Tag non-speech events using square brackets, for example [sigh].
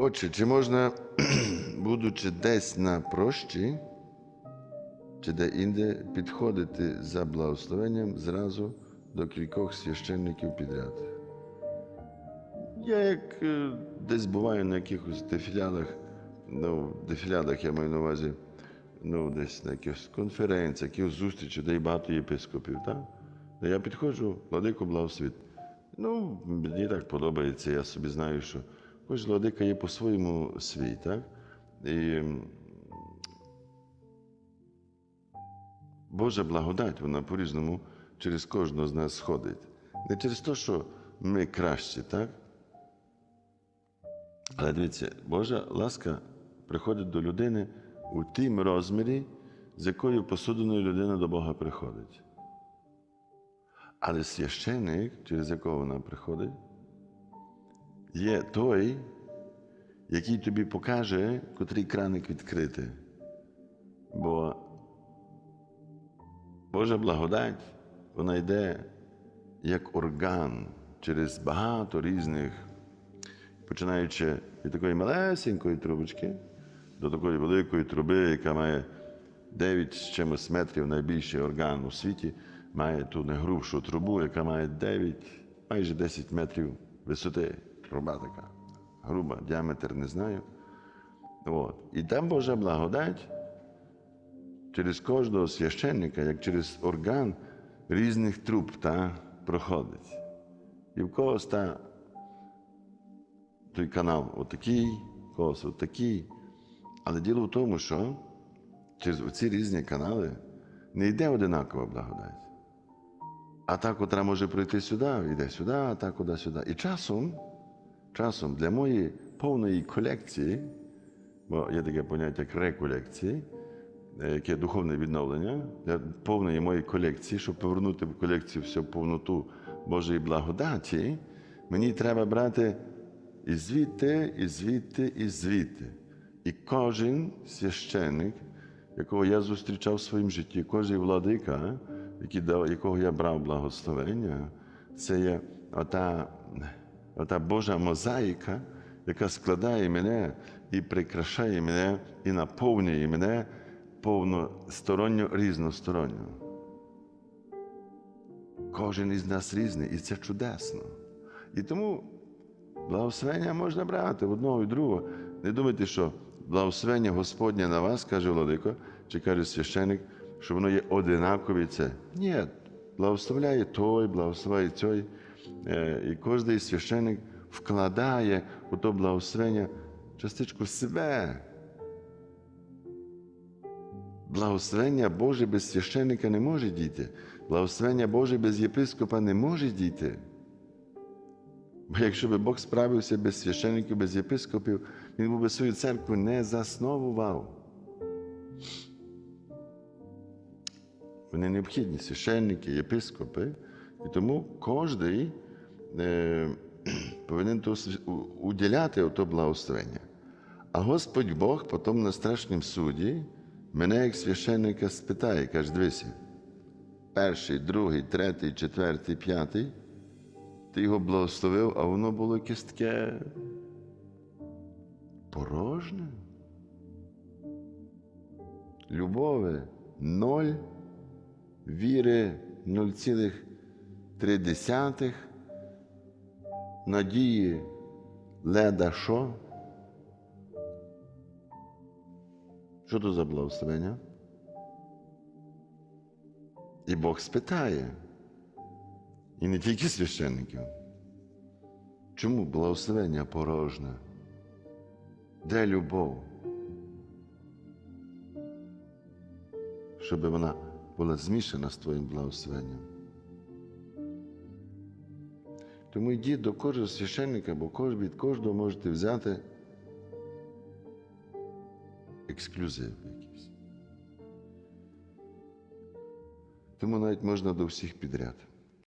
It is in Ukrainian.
Отже, чи можна, [clears throat] будучи десь на прощі, чи де-інде, підходити за благословенням зразу до кількох священників підряд? Я як е, десь буваю на якихось дефілядах, ну, дефілядах я маю на увазі, ну, десь на якихось конференціях, якихось зустрічах, де є багато єпископів, так? Де я підходжу, владику благословит. Ну, мені так подобається, я собі знаю, що кожен владика є по-своєму свій, так? І Божа благодать, вона по-різному через кожного з нас сходить. Не через те, що ми кращі, так? Але дивіться, Божа ласка приходить до людини у тім розмірі, з якою посудиною людина до Бога приходить. Але священник, через якого вона приходить, є той, який тобі покаже, котрий краник відкрити. Бо Божа благодать, вона йде як орган через багато різних, починаючи від такої малесенької трубочки до такої великої труби, яка має 9 з чимось метрів найбільший орган у світі, має ту найгрубшу трубу, яка має 9, майже 10 метрів висоти. Труба така. Груба, діаметр не знаю. От. І там Божа благодать через кожного священника, як через орган різних труб та, проходить. І в когось та, той канал отакий, в когось отакий. Але діло в тому, що через ці різні канали не йде одинакова благодать. А та, котра може прийти сюди, йде сюди, а та куди сюди. І часом, часом для моєї повної колекції, бо є таке поняття як реколекції, е, яке духовне відновлення, для повної моєї колекції, щоб повернути в колекцію всю повноту Божої благодаті, мені треба брати і звідти, і звідти, і звідти. І кожен священник, якого я зустрічав в своїм житті, кожен владика, якого я брав благословення, це є ота, ота Божа мозаїка, яка складає мене і прикрашає мене, і наповнює мене повносторонньо, різносторонньо. Кожен із нас різний, і це чудесно. І тому благословення можна брати в одного і другого. Не думайте, що благословення Господнє на вас, каже Владико, чи каже священик, що воно є одинакові це. Ні, благословляє той, благословляє той. Е, І кожен священик вкладає у то благословення частичку себе. Благословення Боже без священника не може діти. Благословення Боже без єпископа не може діти. Бо якщо би Бог справився без священників, без єпископів, Він би свою церкву не засновував. Вони необхідні священники, єпископи, і тому кожен е, [clears throat] повинен уділяти ото благословення. А Господь Бог потім на страшнім суді мене, як священника, спитає, каже, дивися, перший, другий, третій, четвертий, п'ятий, ти його благословив, а воно було якесь таке порожне. Любові ноль, віри 0,3, надії леда що. Що то за благословення? І Бог спитає. І не тільки священників. Чому благословення порожне? Де любов? Щоб вона була змішана з твоїм благословенням. Тому йдіть до кожного священника, бо від кожного можете взяти ексклюзив якийсь. Тому навіть можна до всіх підряд.